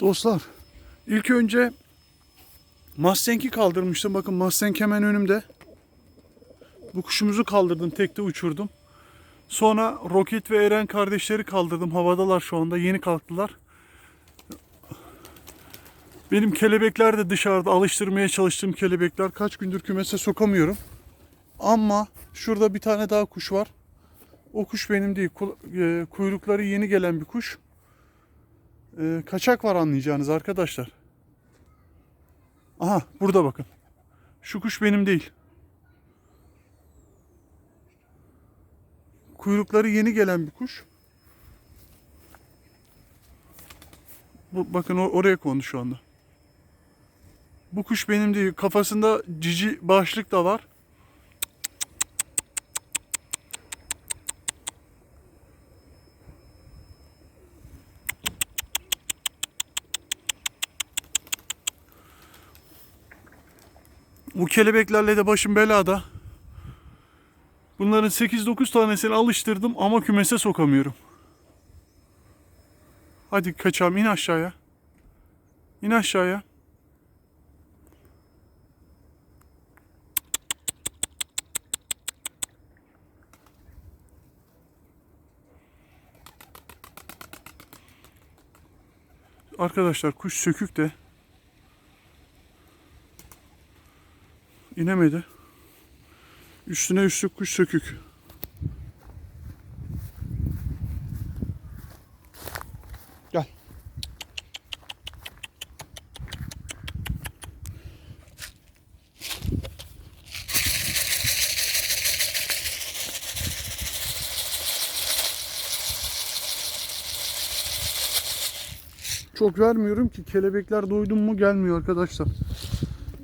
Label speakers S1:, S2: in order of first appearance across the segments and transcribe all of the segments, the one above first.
S1: Dostlar ilk önce Mustang'i kaldırmıştım. Bakın Mustang hemen önümde. Bu kuşumuzu kaldırdım. Tekte uçurdum. Sonra Roket ve Eren kardeşleri kaldırdım. Havadalar şu anda. Yeni kalktılar. Benim kelebekler de dışarıda alıştırmaya çalıştığım kelebekler. Kaç gündür kümese sokamıyorum. Ama şurada bir tane daha kuş var. O kuş benim değil. E, Kuyrukları yeni gelen bir kuş. E, Kaçak var anlayacağınız arkadaşlar. Aha burada bakın. Şu kuş benim değil. Kuyrukları yeni gelen bir kuş. Bu, bakın o- oraya kondu şu anda. Bu kuş benim değil. Kafasında cici başlık da var. Bu kelebeklerle de başım belada. Bunların 8-9 tanesini alıştırdım ama kümese sokamıyorum. Hadi kaçalım in aşağıya. İn aşağıya. Arkadaşlar kuş sökük de inemedi. Üstüne üstlük kuş sökük. Gel. Çok vermiyorum ki kelebekler doydum mu gelmiyor arkadaşlar.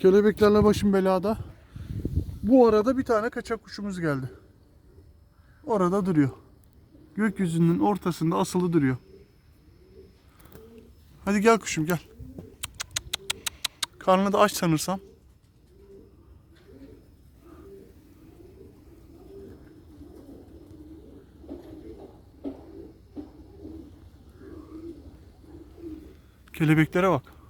S1: Kelebeklerle başım belada. Bu arada bir tane kaçak kuşumuz geldi. Orada duruyor. Gökyüzünün ortasında asılı duruyor. Hadi gel kuşum gel. Karnını da aç sanırsam. Kelebeklere bak.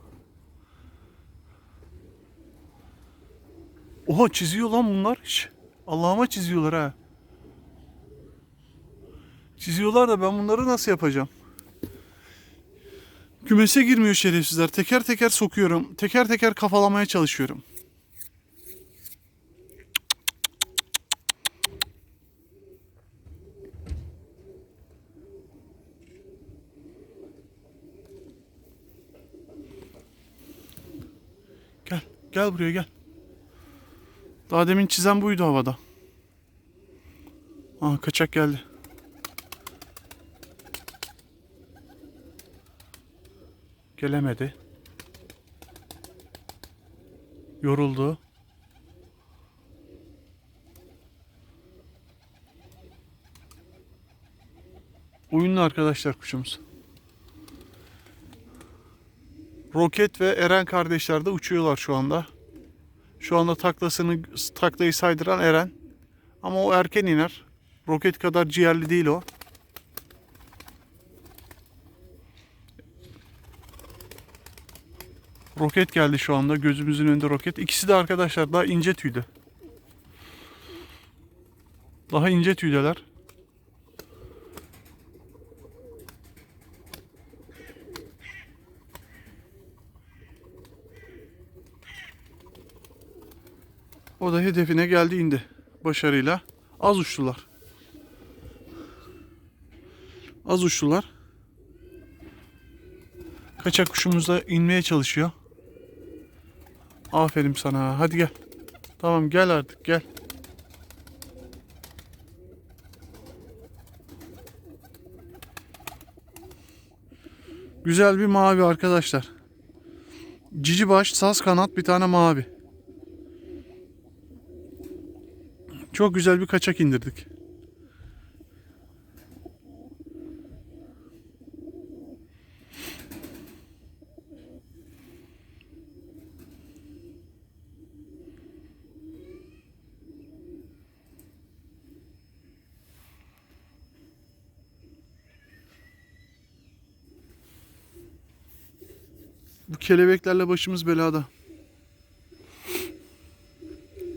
S1: Oha çiziyor lan bunlar. Şş, Allah'ıma çiziyorlar ha. Çiziyorlar da ben bunları nasıl yapacağım? Kümese girmiyor şerefsizler. Teker teker sokuyorum. Teker teker kafalamaya çalışıyorum. Gel. Gel buraya gel. Daha demin çizen buydu havada. Aa kaçak geldi. Gelemedi. Yoruldu. Oyunlu arkadaşlar kuşumuz. Roket ve Eren kardeşler de uçuyorlar şu anda. Şu anda taklasını taklayı saydıran Eren. Ama o erken iner. Roket kadar ciğerli değil o. Roket geldi şu anda. Gözümüzün önünde roket. İkisi de arkadaşlar daha ince tüydü. Daha ince tüydeler. O da hedefine geldi indi. Başarıyla. Az uçtular. Az uçtular. Kaçak kuşumuz da inmeye çalışıyor. Aferin sana. Hadi gel. Tamam gel artık gel. Güzel bir mavi arkadaşlar. Cici baş, saz kanat, bir tane mavi. Çok güzel bir kaçak indirdik. Bu kelebeklerle başımız belada.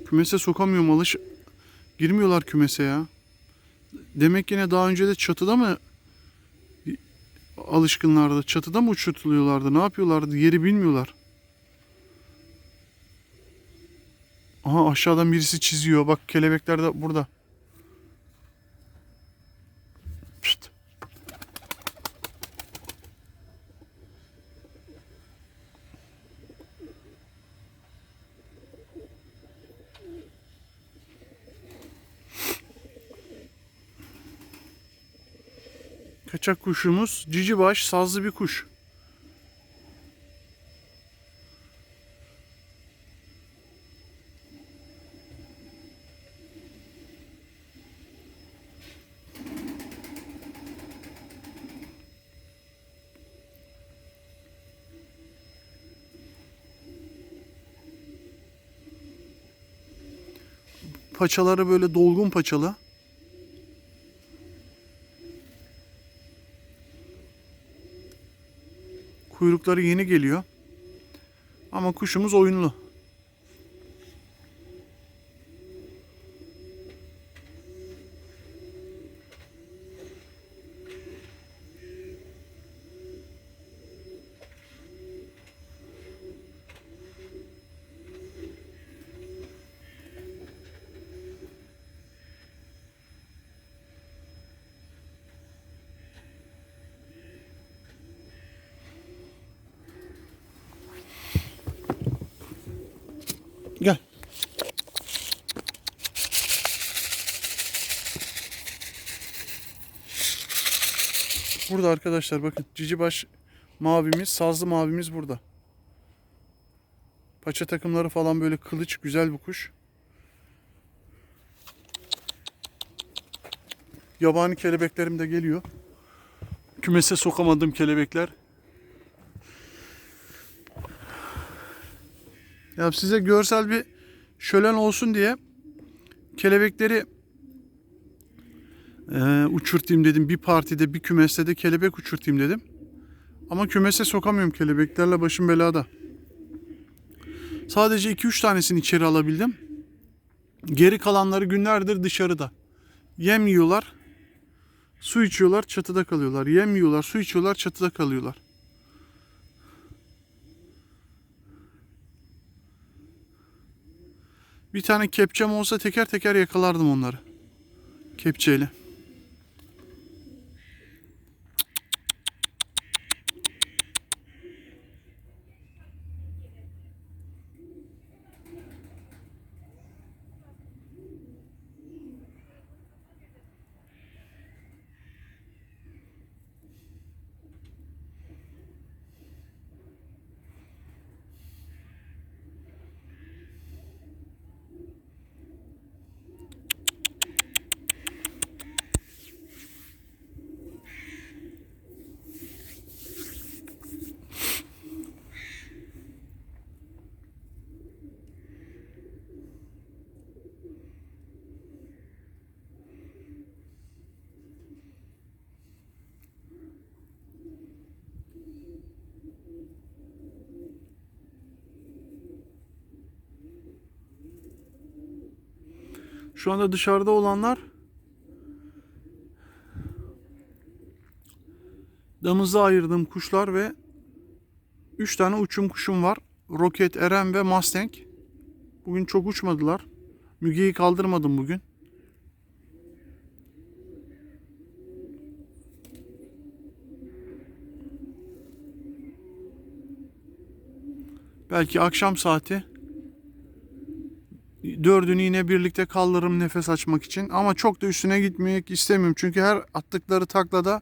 S1: Kümese sokamıyorum alış Girmiyorlar kümese ya. Demek yine daha önce de çatıda mı alışkınlardı? Çatıda mı uçurtuluyorlardı? Ne yapıyorlardı? Yeri bilmiyorlar. Aha aşağıdan birisi çiziyor. Bak kelebekler de burada. Kaçak kuşumuz cicibaş sazlı bir kuş. Paçaları böyle dolgun paçalı. Kuyrukları yeni geliyor. Ama kuşumuz oyunlu. Gel. Burada arkadaşlar bakın cicibaş mavimiz, sazlı mavimiz burada. Paça takımları falan böyle kılıç güzel bir kuş. Yabani kelebeklerim de geliyor. Kümese sokamadığım kelebekler. Ya size görsel bir şölen olsun diye kelebekleri eee, uçurtayım dedim. Bir partide bir kümeste de kelebek uçurtayım dedim. Ama kümese sokamıyorum kelebeklerle başım belada. Sadece 2-3 tanesini içeri alabildim. Geri kalanları günlerdir dışarıda. Yem yiyorlar. Su içiyorlar, çatıda kalıyorlar. Yem yiyorlar, su içiyorlar, çatıda kalıyorlar. Bir tane kepçem olsa teker teker yakalardım onları. Kepçeyle. Şu anda dışarıda olanlar damızda ayırdığım kuşlar ve 3 tane uçum kuşum var. Roket, Eren ve Mustang. Bugün çok uçmadılar. Müge'yi kaldırmadım bugün. Belki akşam saati dördünü yine birlikte kaldırırım nefes açmak için. Ama çok da üstüne gitmek istemiyorum. Çünkü her attıkları taklada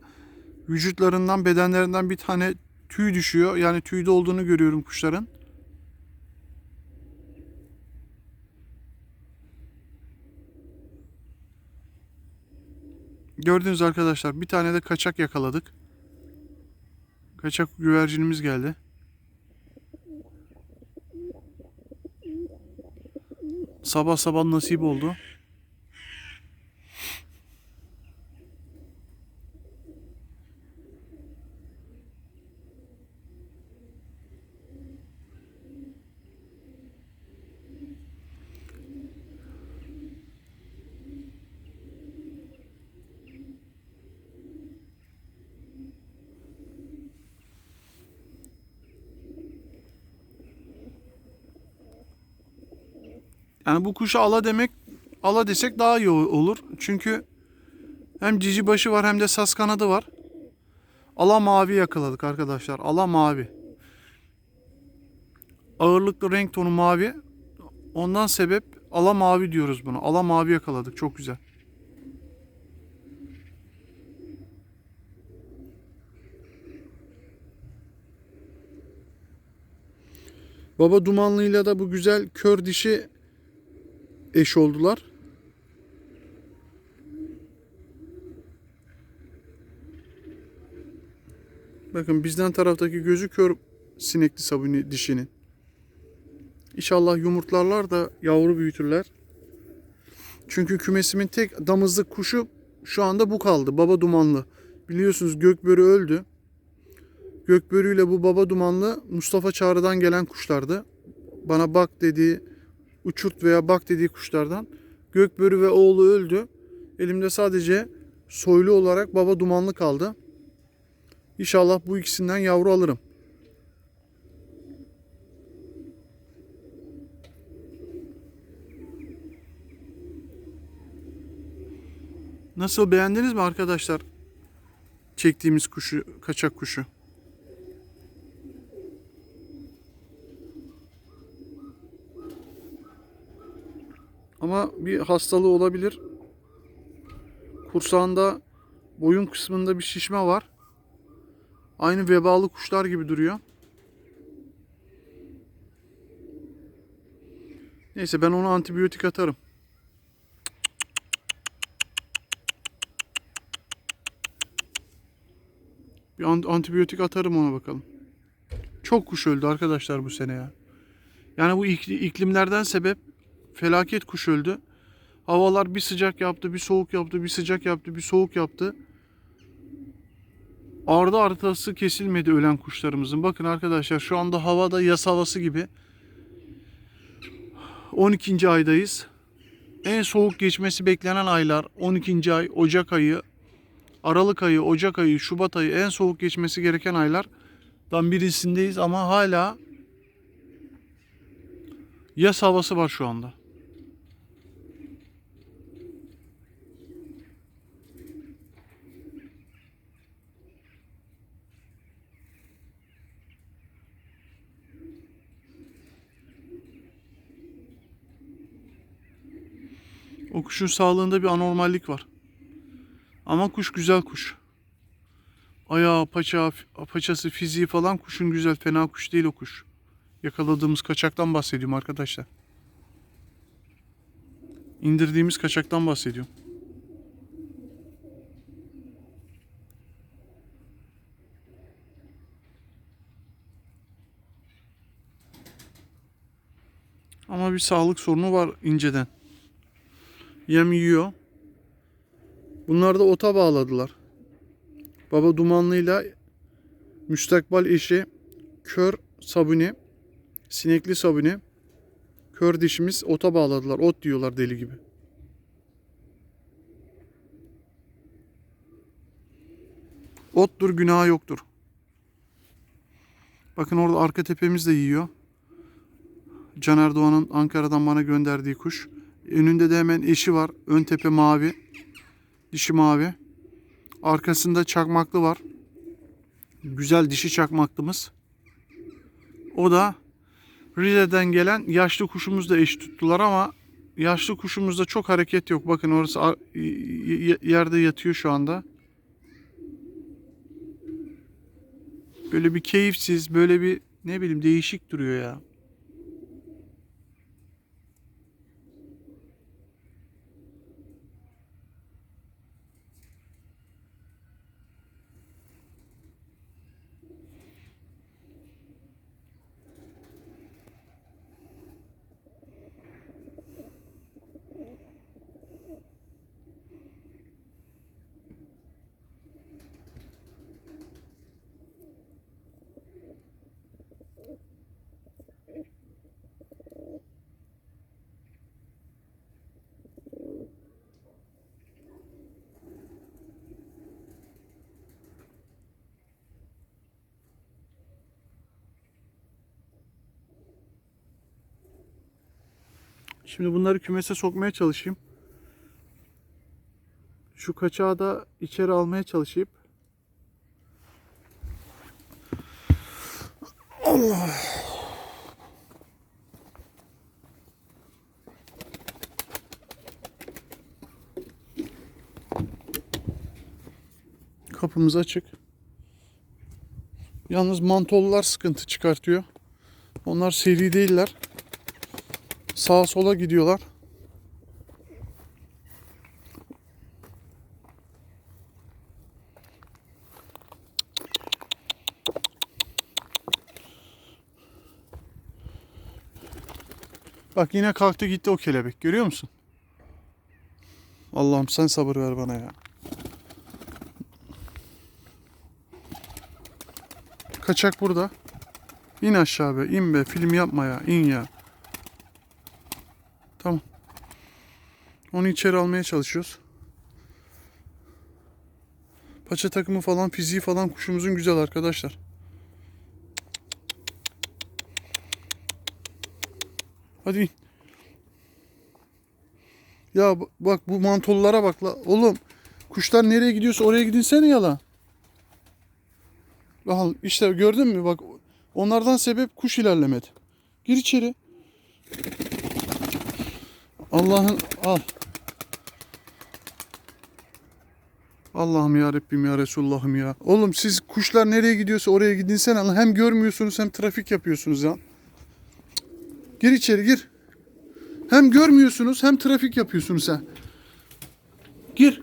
S1: vücutlarından, bedenlerinden bir tane tüy düşüyor. Yani tüyde olduğunu görüyorum kuşların. Gördünüz arkadaşlar bir tane de kaçak yakaladık. Kaçak güvercinimiz geldi. Sabah sabah nasip oldu. Yani bu kuşa ala demek ala desek daha iyi ol- olur. Çünkü hem cici başı var hem de sas kanadı var. Ala mavi yakaladık arkadaşlar. Ala mavi. Ağırlıklı renk tonu mavi. Ondan sebep ala mavi diyoruz bunu. Ala mavi yakaladık. Çok güzel. Baba dumanlıyla da bu güzel kör dişi eş oldular. Bakın bizden taraftaki gözü kör sinekli sabuni dişinin. İnşallah yumurtlarlar da yavru büyütürler. Çünkü kümesimin tek damızlık kuşu şu anda bu kaldı. Baba dumanlı. Biliyorsunuz gökbörü öldü. Gökbörüyle bu baba dumanlı Mustafa Çağrı'dan gelen kuşlardı. Bana bak dediği, uçurt veya bak dediği kuşlardan. Gökbörü ve oğlu öldü. Elimde sadece soylu olarak baba dumanlı kaldı. İnşallah bu ikisinden yavru alırım. Nasıl beğendiniz mi arkadaşlar? Çektiğimiz kuşu, kaçak kuşu. Ama bir hastalığı olabilir. Kursağında boyun kısmında bir şişme var. Aynı vebalı kuşlar gibi duruyor. Neyse ben ona antibiyotik atarım. Bir an- antibiyotik atarım ona bakalım. Çok kuş öldü arkadaşlar bu sene ya. Yani bu ikli- iklimlerden sebep felaket kuş öldü. Havalar bir sıcak yaptı, bir soğuk yaptı, bir sıcak yaptı, bir soğuk yaptı. Ardı arkası kesilmedi ölen kuşlarımızın. Bakın arkadaşlar şu anda havada yaz havası gibi. 12. aydayız. En soğuk geçmesi beklenen aylar 12. ay, Ocak ayı, Aralık ayı, Ocak ayı, Şubat ayı en soğuk geçmesi gereken aylardan birisindeyiz ama hala yaz havası var şu anda. O kuşun sağlığında bir anormallik var. Ama kuş güzel kuş. Ayağı, paça, paçası, fiziği falan kuşun güzel. Fena kuş değil o kuş. Yakaladığımız kaçaktan bahsediyorum arkadaşlar. İndirdiğimiz kaçaktan bahsediyorum. Ama bir sağlık sorunu var inceden. Yem yiyor. Bunlar da ota bağladılar. Baba dumanlıyla müstakbal eşi kör sabuni, sinekli sabuni, kör dişimiz ota bağladılar. Ot diyorlar deli gibi. Ottur günah yoktur. Bakın orada arka tepemiz de yiyor. Caner Doğan'ın Ankara'dan bana gönderdiği kuş. Önünde de hemen eşi var. Ön tepe mavi. Dişi mavi. Arkasında çakmaklı var. Güzel dişi çakmaklımız. O da Rize'den gelen yaşlı kuşumuz da eş tuttular ama yaşlı kuşumuzda çok hareket yok. Bakın orası yerde yatıyor şu anda. Böyle bir keyifsiz, böyle bir ne bileyim değişik duruyor ya. Şimdi bunları kümese sokmaya çalışayım. Şu kaçağı da içeri almaya çalışayım. Allah. Kapımız açık. Yalnız mantollar sıkıntı çıkartıyor. Onlar seri değiller. Sağa sola gidiyorlar. Bak yine kalktı gitti o kelebek. Görüyor musun? Allah'ım sen sabır ver bana ya. Kaçak burada. İn aşağı be, in be. Film yapma ya, in ya. Tamam. Onu içeri almaya çalışıyoruz. Paça takımı falan, fiziği falan kuşumuzun güzel arkadaşlar. Hadi in. Ya bak bu mantollara bak la. Oğlum kuşlar nereye gidiyorsa oraya gidinsene ya la. Al işte gördün mü bak onlardan sebep kuş ilerlemedi. Gir içeri. Allah'ın al. Allah'ım ya Rabbim ya Resulallah'ım ya. Oğlum siz kuşlar nereye gidiyorsa oraya gidinsene lan. Hem görmüyorsunuz hem trafik yapıyorsunuz ya. Gir içeri gir. Hem görmüyorsunuz hem trafik yapıyorsunuz sen. Gir.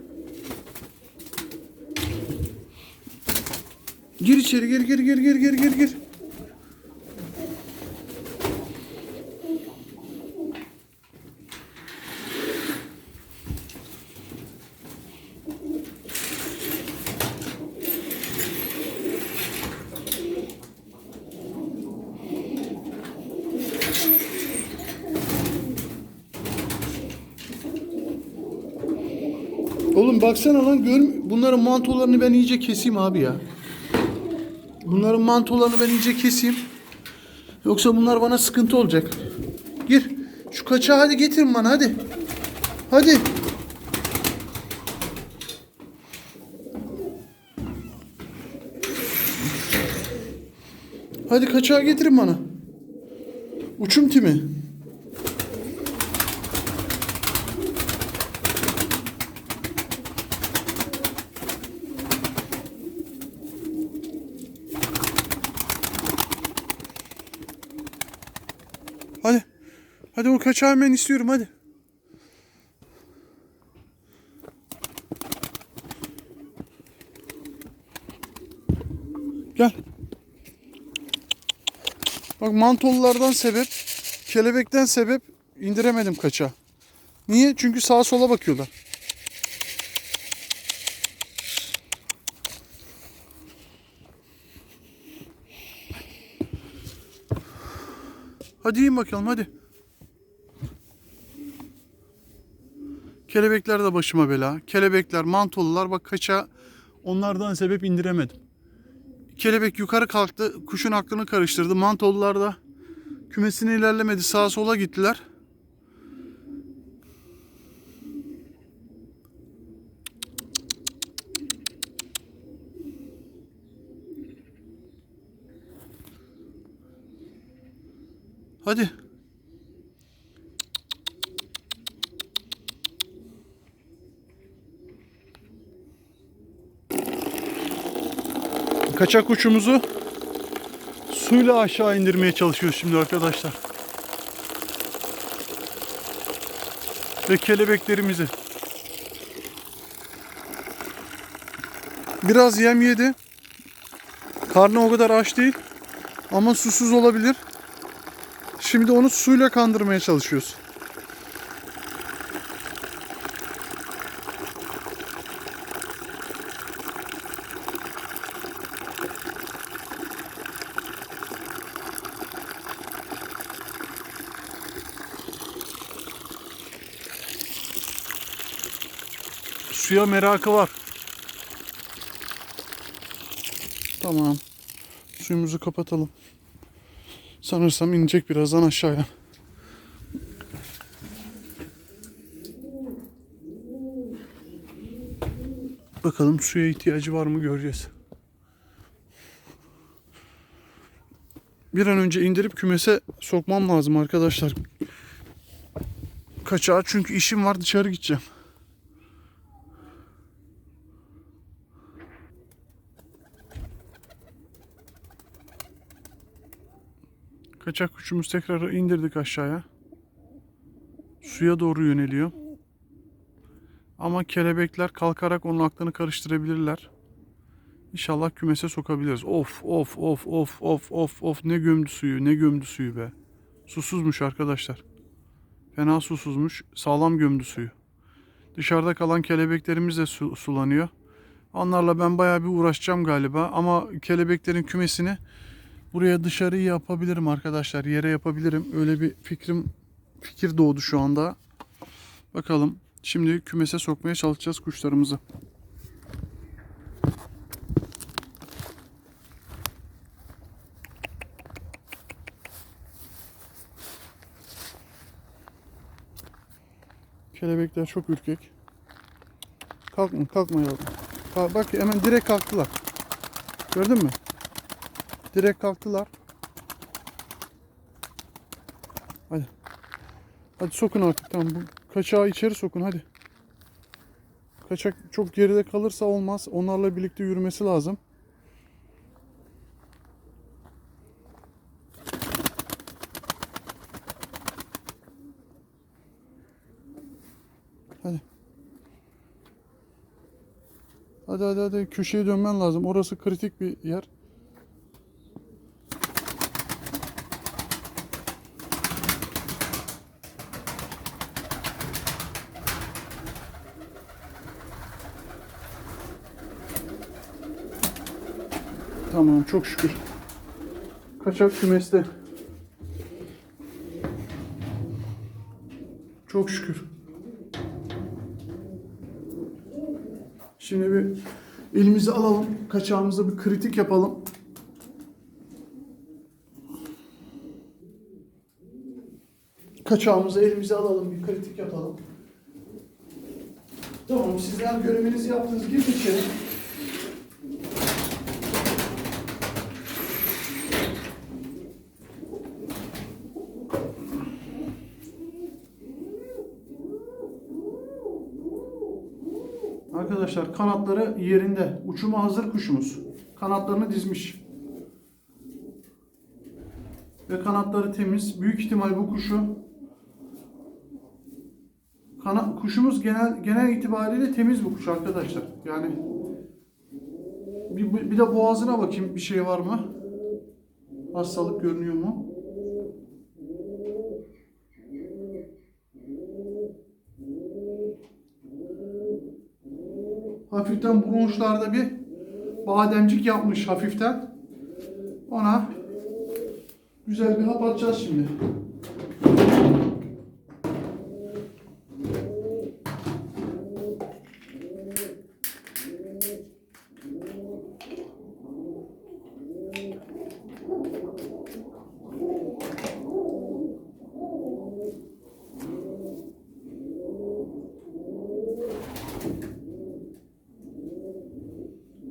S1: Gir içeri gir gir gir gir gir gir gir. Oğlum baksana lan gör bunların mantolarını ben iyice keseyim abi ya. Bunların mantolarını ben iyice keseyim. Yoksa bunlar bana sıkıntı olacak. Gir. Şu kaçağı hadi getirin bana hadi. Hadi. Hadi kaçağı getirin bana. Uçum timi. Hadi. Hadi o kaçağı ben istiyorum hadi. Gel. Bak mantollardan sebep, kelebekten sebep indiremedim kaçağı. Niye? Çünkü sağa sola bakıyorlar. Hadi in bakalım hadi. Kelebekler de başıma bela. Kelebekler, mantolular bak kaça onlardan sebep indiremedim. Kelebek yukarı kalktı, kuşun aklını karıştırdı. Mantolular da kümesine ilerlemedi, sağa sola gittiler. Hadi. Kaçak uçumuzu suyla aşağı indirmeye çalışıyoruz şimdi arkadaşlar. Ve kelebeklerimizi. Biraz yem yedi. Karnı o kadar aç değil. Ama susuz olabilir. Şimdi onu suyla kandırmaya çalışıyoruz. suya merakı var. Tamam. Suyumuzu kapatalım. Sanırsam inecek birazdan aşağıya. Bakalım suya ihtiyacı var mı göreceğiz. Bir an önce indirip kümese sokmam lazım arkadaşlar. Kaçağı çünkü işim var dışarı gideceğim. Kaçak kuşumuz tekrar indirdik aşağıya. Suya doğru yöneliyor. Ama kelebekler kalkarak onun aklını karıştırabilirler. İnşallah kümese sokabiliriz. Of of of of of of of ne gömdü suyu ne gömdü suyu be. Susuzmuş arkadaşlar. Fena susuzmuş. Sağlam gömdü suyu. Dışarıda kalan kelebeklerimiz de su- sulanıyor. Onlarla ben bayağı bir uğraşacağım galiba. Ama kelebeklerin kümesini buraya dışarıyı yapabilirim arkadaşlar. Yere yapabilirim. Öyle bir fikrim fikir doğdu şu anda. Bakalım. Şimdi kümese sokmaya çalışacağız kuşlarımızı. Kelebekler çok ürkek. Kalkma, kalkma yavrum. Bak hemen direkt kalktılar. Gördün mü? Direkt kalktılar. Hadi. Hadi sokun artık tamam. Bu kaçağı içeri sokun hadi. Kaçak çok geride kalırsa olmaz. Onlarla birlikte yürümesi lazım. Hadi. Hadi hadi hadi köşeye dönmen lazım. Orası kritik bir yer. Tamam çok şükür. Kaçak kümeste. Çok şükür. Şimdi bir elimizi alalım. Kaçağımıza bir kritik yapalım. Kaçağımızı elimize alalım. Bir kritik yapalım. Tamam sizler görevinizi yaptınız. Girin içeri. Kanatları yerinde. Uçuma hazır kuşumuz. Kanatlarını dizmiş. Ve kanatları temiz. Büyük ihtimal bu kuşu kana, kuşumuz genel genel itibariyle temiz bu kuş arkadaşlar. Yani bir, bir de boğazına bakayım bir şey var mı? Hastalık görünüyor mu? Hafiften bronşlarda bir bademcik yapmış hafiften. Ona güzel bir hap atacağız şimdi.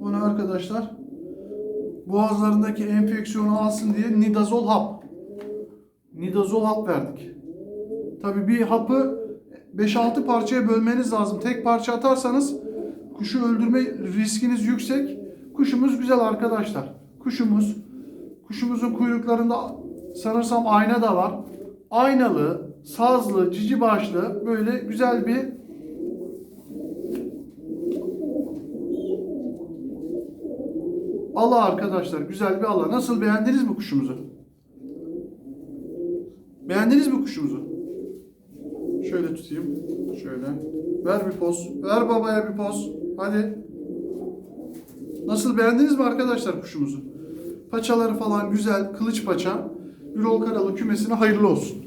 S1: Ona arkadaşlar boğazlarındaki enfeksiyonu alsın diye nidazol hap. Nidazol hap verdik. Tabii bir hapı 5-6 parçaya bölmeniz lazım. Tek parça atarsanız kuşu öldürme riskiniz yüksek. Kuşumuz güzel arkadaşlar. Kuşumuz kuşumuzun kuyruklarında sanırsam ayna da var. Aynalı, sazlı, cici başlı böyle güzel bir ala arkadaşlar. Güzel bir ala. Nasıl beğendiniz mi kuşumuzu? Beğendiniz mi kuşumuzu? Şöyle tutayım. Şöyle. Ver bir poz. Ver babaya bir poz. Hadi. Nasıl beğendiniz mi arkadaşlar kuşumuzu? Paçaları falan güzel. Kılıç paça. Ürol Karalı kümesine hayırlı olsun.